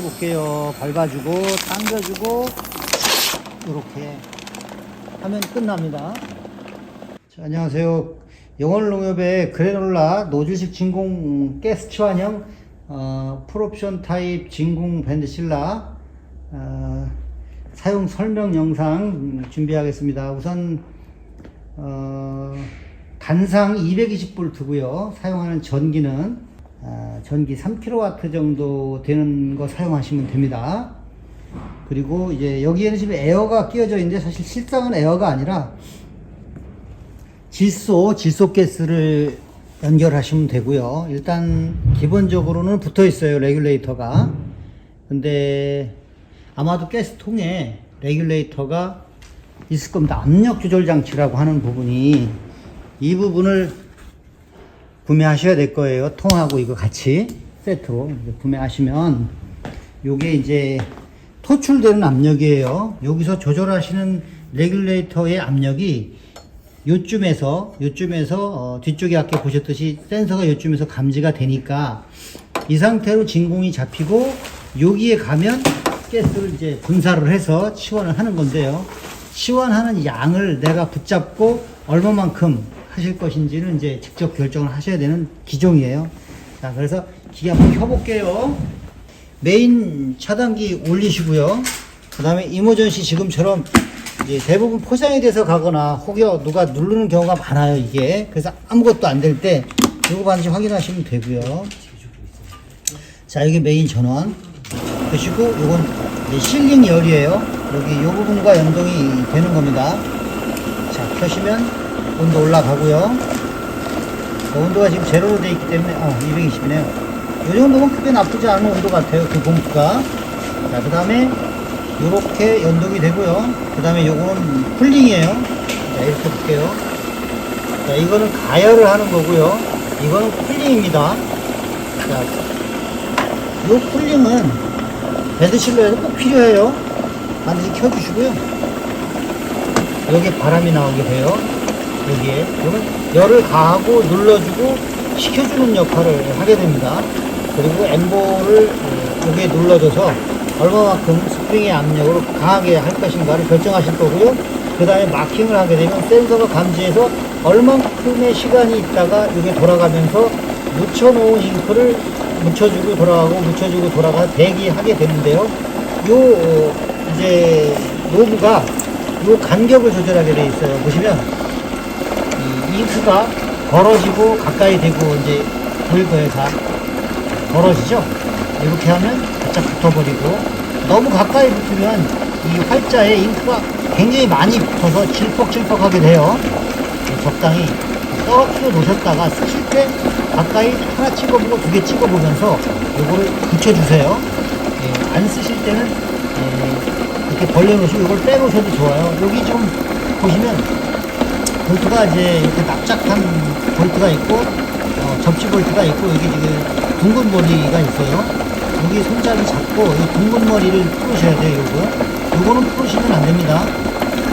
켜볼게요. 밟아주고, 당겨주고, 이렇게 하면 끝납니다. 자, 안녕하세요. 영월농협의 그래놀라 노즐식 진공 가스 치 환형 어, 풀옵션 타입 진공 밴드실라 어, 사용 설명 영상 음, 준비하겠습니다. 우선 어, 단상 220V고요. 사용하는 전기는 아, 전기 3kW 정도 되는 거 사용하시면 됩니다. 그리고 이제 여기에는 지금 에어가 끼어져 있는데 사실 실상은 에어가 아니라 질소, 질소 가스를 연결하시면 되고요. 일단 기본적으로는 붙어 있어요, 레귤레이터가. 근데 아마도 가스통에 레귤레이터가 있을 겁니다. 압력 조절 장치라고 하는 부분이 이 부분을 구매하셔야 될 거예요. 통하고 이거 같이 세트로 구매하시면 요게 이제 토출되는 압력이에요. 여기서 조절하시는 레귤레이터의 압력이 요쯤에서 요쯤에서 어, 뒤쪽에 아까 보셨듯이 센서가 요쯤에서 감지가 되니까 이 상태로 진공이 잡히고 여기에 가면 가스를 이제 분사를 해서 치원을 하는 건데요. 치원하는 양을 내가 붙잡고 얼마만큼 하실 것인지는 이제 직접 결정을 하셔야 되는 기종이에요. 자, 그래서 기계 한번 켜볼게요. 메인 차단기 올리시고요. 그 다음에 이모전시 지금처럼 대부분 포장이 돼서 가거나 혹여 누가 누르는 경우가 많아요, 이게. 그래서 아무것도 안 될 때 이거 반드시 확인하시면 되고요. 자, 이게 메인 전원. 보시고 이건 실링 열이에요. 여기 이 부분과 연동이 되는 겁니다. 자, 켜시면 온도 올라가고요. 자, 온도가 지금 제로로 되어 있기 때문에 어, 220이네요. 이 정도면 크게 나쁘지 않은 온도 같아요. 그 봉투가. 자, 그 다음에 요렇게 연동이 되고요. 그 다음에 요거는 쿨링이에요. 자, 이렇게 볼게요. 자, 이거는 가열을 하는 거고요. 이거는 쿨링입니다. 자, 요 쿨링은 배드실러에서 꼭 필요해요. 반드시 켜주시고요. 여기에 바람이 나오게 돼요. 여기에. 열을 가하고 눌러주고 식혀주는 역할을 하게 됩니다. 그리고 엠보를 어, 여기에 눌러줘서 얼마만큼 스프링의 압력으로 강하게 할 것인가를 결정하실 거고요. 그 다음에 마킹을 하게 되면 센서가 감지해서 얼만큼의 시간이 있다가 이게 돌아가면서 묻혀놓은 잉크를 묻혀주고 돌아가고 묻혀주고 돌아가 대기하게 되는데요. 요 어, 이제 노브가 요 간격을 조절하게 돼 있어요. 보시면 이 잉크가 벌어지고 가까이 대고 이제. 다 벌어지죠. 이렇게 하면 바짝 붙어버리고 너무 가까이 붙으면 이 활자에 잉크가 굉장히 많이 붙어서 질퍽질퍽하게 돼요. 적당히 떨어뜨려 놓으셨다가 쓰실 때 가까이 하나 찍어보고 두 개 찍어보면서 요거를 붙여주세요. 예, 안 쓰실 때는 예, 이렇게 벌려놓으시고 이걸 빼놓으셔도 좋아요. 여기 지금 보시면 볼트가 이제 이렇게 납작한 볼트가 있고 어, 접지 볼트가 있고 여기 지금 둥근 머리가 있어요. 여기 손잡이 잡고 이 둥근 머리를 풀으셔야 돼요. 요거 요거는 풀으시면 안 됩니다.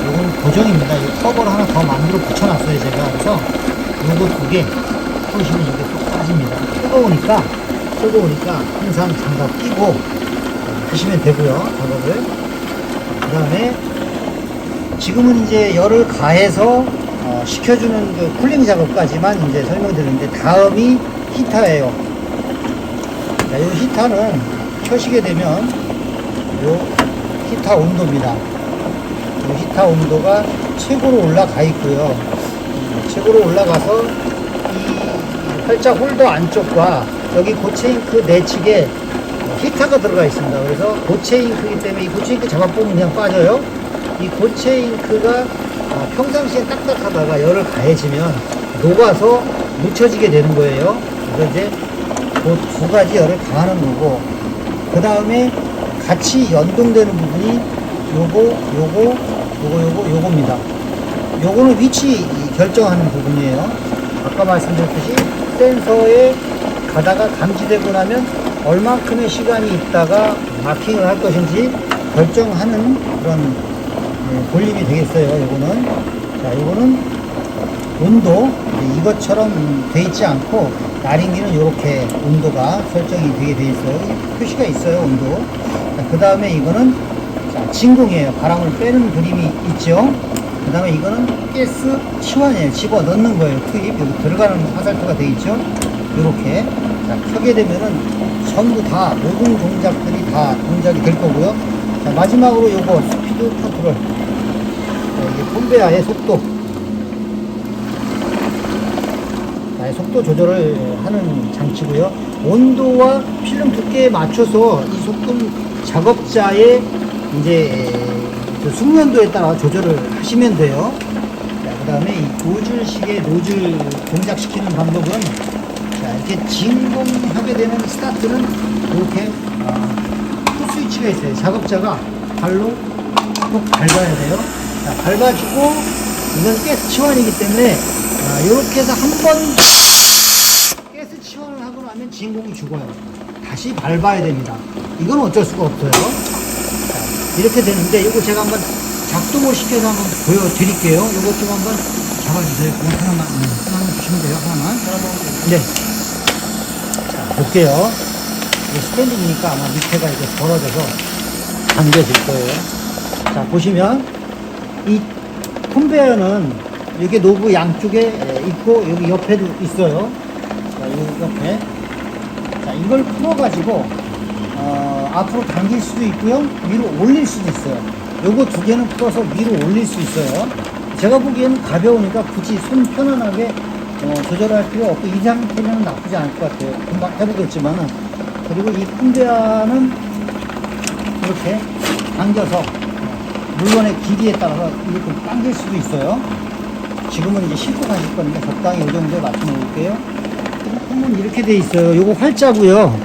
요거는 고정입니다. 이 커버를 하나 더 만들어 붙여놨어요 제가 그래서 요거 두 개 풀으시면 이게 쏙 빠집니다. 뜨거우니까 뜨거우니까 항상 장갑 끼고 하시면 되고요. 작업을 그 다음에 지금은 이제 열을 가해서 어, 식혀주는 그 쿨링 작업까지만 이제 설명드리는데 다음이 히터예요. 자, 이 히터는 켜시게 되면 요 히터 온도입니다. 이 히터 온도가 최고로 올라가 있고요. 최고로 올라가서 이 활자 홀더 안쪽과 여기 고체 잉크 내측에 히터가 들어가 있습니다. 그래서 고체 잉크이기 때문에 이 고체 잉크 잡아보면 그냥 빠져요. 이 고체 잉크가 어, 평상시에 딱딱하다가 열을 가해지면 녹아서 묻혀지게 되는 거예요. 그래서 이제 그두 가지 열을 가하는 거고 그 다음에 같이 연동되는 부분이 요거 요거 요거 요거 요겁니다. 요거는 위치 결정하는 부분이에요. 아까 말씀드렸듯이 센서에 가다가 감지되고 나면 얼만큼의 시간이 있다가 마킹을 할 것인지 결정하는 그런 네, 볼륨이 되겠어요. 요거는 자 요거는 온도 이제 이것처럼 돼 있지 않고 나린기는 이렇게 온도가 설정이 되게 돼 있어요. 표시가 있어요 온도. 그 다음에 이거는 자, 진공이에요. 바람을 빼는 그림이 있죠. 그 다음에 이거는 가스 치환이에요. 집어 넣는 거예요. 투입 여기 들어가는 화살표가 돼 있죠. 이렇게 자, 켜게 되면은 전부 다 모든 동작들이 다 동작이 될 거고요. 자, 마지막으로 요거 스피드 컨트롤. 콤베아의 속도. 자, 속도 조절을 하는 장치고요. 온도와 필름 두께에 맞춰서 이 속도는 작업자의 이제 그 숙련도에 따라 조절을 하시면 돼요. 자, 그 다음에 이 노즐식의 노즐 동작시키는 방법은 자, 이렇게 진공하게 되는 스타트는 이렇게 아, 풋 스위치가 있어요. 작업자가 발로 꼭 밟아야 돼요. 자, 밟아주고 이건 가스 치환이기 때문에 아, 이렇게 해서 한 번 가스 치환을 하고 나면 진공이 죽어요. 다시 밟아야 됩니다. 이건 어쩔 수가 없어요. 자, 이렇게 되는데 이거 제가 한번 작동을 시켜서 한번 보여드릴게요. 이것 좀 한번 잡아주세요. 하나만, 음, 하나만 주시면 돼요. 하나만. 네. 자, 볼게요. 이게 스탠딩이니까 아마 밑에가 이제 벌어져서 당겨질 거예요. 자, 보시면 이 콤베어는 이게 노브 양쪽에 에, 있고 여기 옆에도 있어요. 자, 이 옆에. 자, 이걸 풀어가지고 어, 앞으로 당길 수도 있고요. 위로 올릴 수도 있어요. 요거 두 개는 풀어서 위로 올릴 수 있어요. 제가 보기에는 가벼우니까 굳이 손 편안하게 어, 조절할 필요 없고 이 상태는 나쁘지 않을 것 같아요. 금방 해보겠지만은 그리고 이 쿤베아는 이렇게 당겨서 어, 물론의 길이에 따라서 이렇게 당길 수도 있어요. 지금은 이제 싣고 가실 거니까 적당히 이 정도에 맞춰 놓을게요. 한번 이렇게 돼 있어요. 요거 활자고요.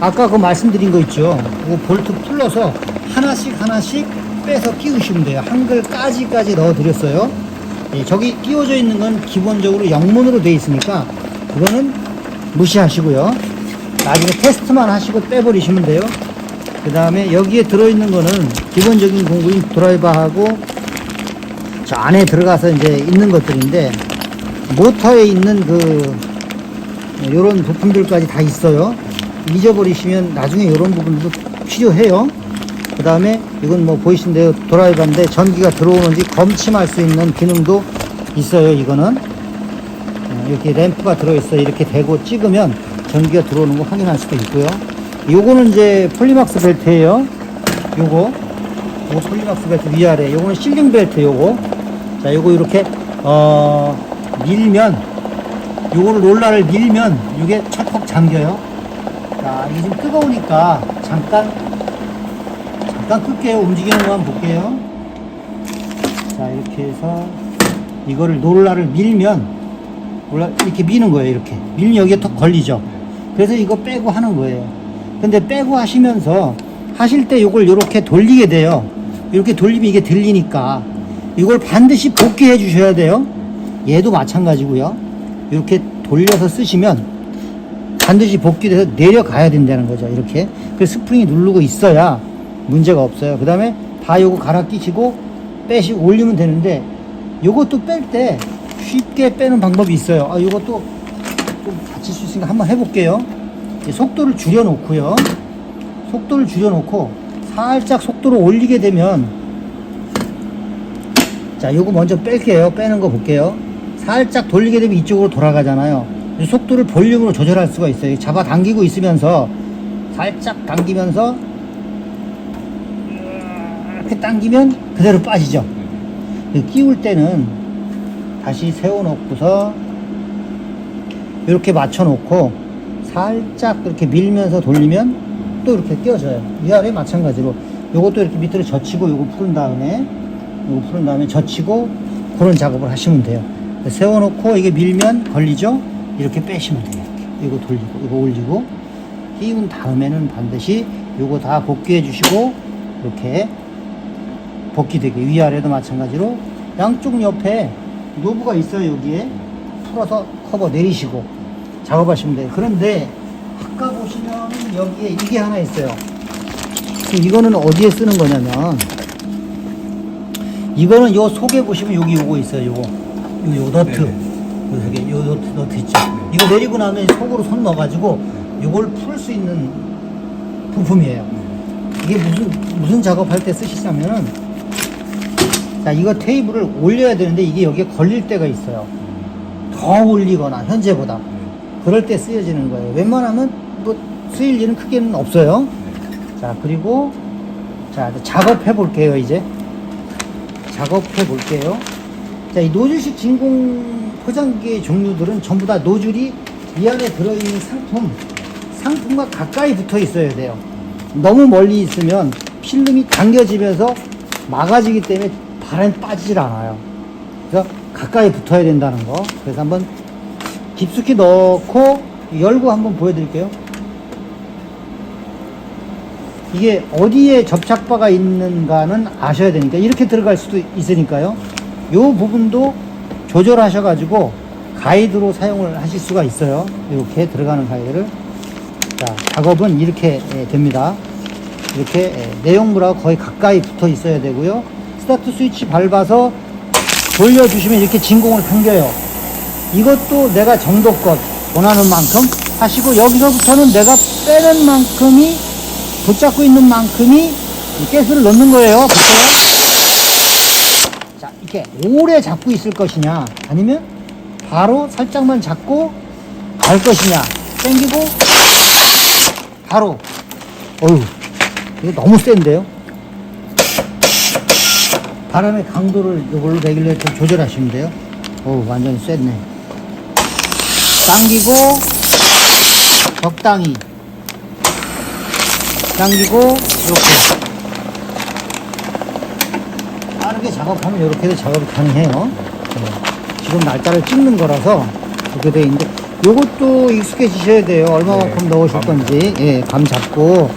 아까 그 말씀드린 거 있죠. 이거 볼트 풀러서 하나씩 하나씩 빼서 끼우시면 돼요. 한글까지까지 넣어드렸어요. 예, 저기 끼워져 있는 건 기본적으로 영문으로 돼 있으니까 그거는 무시하시고요. 나중에 테스트만 하시고 빼버리시면 돼요. 그 다음에 여기에 들어있는 거는 기본적인 공구인 드라이버하고 저 안에 들어가서 이제 있는 것들인데 모터에 있는 그 요런 부품들까지 다 있어요. 잊어버리시면 나중에 요런 부분도 필요해요. 그 다음에 이건 뭐 보이신 대로 드라이버인데 전기가 들어오는지 검침할 수 있는 기능도 있어요. 이거는 어, 이렇게 램프가 들어있어요. 이렇게 대고 찍으면 전기가 들어오는 거 확인할 수도 있고요. 요거는 이제 폴리막스 벨트예요. 요거 요 폴리막스 벨트 위아래 요거는 실링 벨트 요거. 자 요거 이렇게 어 밀면 요거를 롤러를 밀면 이게 척척 잠겨요. 자 이게 좀 뜨거우니까 잠깐 잠깐 끌게요 움직이는 것만 볼게요. 자 이렇게 해서 이거를 롤러를 밀면 롤러 이렇게 미는 거예요 이렇게. 밀면 여기에 턱 걸리죠. 그래서 이거 빼고 하는 거예요. 근데 빼고 하시면서 하실 때 이걸 이렇게 돌리게 돼요. 이렇게 돌리면 이게 들리니까. 이걸 반드시 복귀해 주셔야 돼요. 얘도 마찬가지고요. 이렇게 돌려서 쓰시면 반드시 복귀돼서 내려가야 된다는 거죠. 이렇게. 그래서 스프링이 누르고 있어야 문제가 없어요. 그 다음에 다 요거 갈아 끼시고 빼시고 올리면 되는데 요것도 뺄 때 쉽게 빼는 방법이 있어요. 아 요것도 좀 다칠 수 있으니까 한번 해볼게요. 속도를 줄여 놓고요 속도를 줄여 놓고 살짝 속도를 올리게 되면 자 요거 먼저 뺄게요. 빼는 거 볼게요. 살짝 돌리게 되면 이쪽으로 돌아가잖아요. 이 속도를 볼륨으로 조절할 수가 있어요. 잡아 당기고 있으면서 살짝 당기면서 이렇게 당기면 그대로 빠지죠. 이 끼울 때는 다시 세워 놓고서 이렇게 맞춰 놓고 살짝 이렇게 밀면서 돌리면 또 이렇게 띄워져요. 위아래 마찬가지로 요것도 이렇게 밑으로 젖히고 요거 푸른 다음에 요거 푸른 다음에 젖히고 그런 작업을 하시면 돼요. 세워놓고 이게 밀면 걸리죠? 이렇게 빼시면 돼요. 이거 돌리고 이거 올리고. 띄운 다음에는 반드시 요거 다 복귀해 주시고 이렇게 복귀되게. 위아래도 마찬가지로 양쪽 옆에 노브가 있어요 여기에. 풀어서 커버 내리시고 작업하시면 돼요. 그런데 아까 보시면 여기에 이게 하나 있어요. 그럼 이거는 어디에 쓰는 거냐면 이거는 요 속에 보시면 여기 요거 있어요 요거. 요, 요 너트. 요게 요 노트, 노트 있죠. 이거 내리고 나면 속으로 손 넣어가지고 요걸 풀 수 있는 부품이에요. 이게 무슨 무슨 작업할 때 쓰시냐면은 자 이거 테이블을 올려야 되는데 이게 여기에 걸릴 때가 있어요. 더 올리거나 현재보다 그럴 때 쓰여지는 거예요. 웬만하면 뭐 쓰일 일은 크게는 없어요. 자 그리고 자 작업해 볼게요 이제 작업해 볼게요. 자, 이 노즐식 진공 포장기의 종류들은 전부 다 노즐이 이 안에 들어있는 상품, 상품과 가까이 붙어 있어야 돼요. 너무 멀리 있으면 필름이 당겨지면서 막아지기 때문에 바람이 빠지질 않아요. 그래서 가까이 붙어야 된다는 거. 그래서 한번 깊숙이 넣고 열고 한번 보여드릴게요. 이게 어디에 접착바가 있는가는 아셔야 되니까 이렇게 들어갈 수도 있으니까요. 요 부분도 조절하셔가지고 가이드로 사용을 하실 수가 있어요. 이렇게 들어가는 가이드를. 자, 작업은 이렇게 예, 됩니다. 이렇게 예, 내용물하고 거의 가까이 붙어 있어야 되고요. 스타트 스위치 밟아서 돌려주시면 이렇게 진공을 당겨요. 이것도 내가 정도껏 원하는 만큼 하시고 여기서부터는 내가 빼는 만큼이 붙잡고 있는 만큼이 이 가스를 넣는 거예요. 보세요. 자, 이렇게 오래 잡고 있을 것이냐, 아니면 바로 살짝만 잡고 갈 것이냐, 당기고 바로, 어휴, 이거 너무 센데요? 바람의 강도를 이걸로 레귤레이터 조절하시면 돼요. 어우, 완전히 셌네. 당기고, 적당히. 당기고, 이렇게. 빠르게 작업하면 이렇게도 작업이 가능해요. 네. 지금 날짜를 찍는 거라서 이렇게 돼 있는데 요것도 익숙해지셔야 돼요. 얼마만큼 네, 넣으실 감. 건지. 예, 감 잡고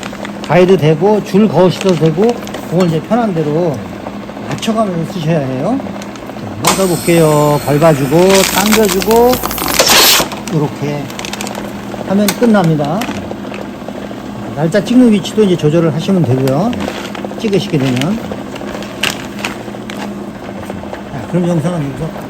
가해도 되고 줄 그으셔도 되고 그걸 이제 편한 대로 맞춰가면서 쓰셔야 해요. 자, 한번 더 볼게요. 밟아주고 당겨주고 이렇게 하면 끝납니다. 날짜 찍는 위치도 이제 조절을 하시면 되고요. 찍으시게 되면. 자, 그럼 영상은 여기서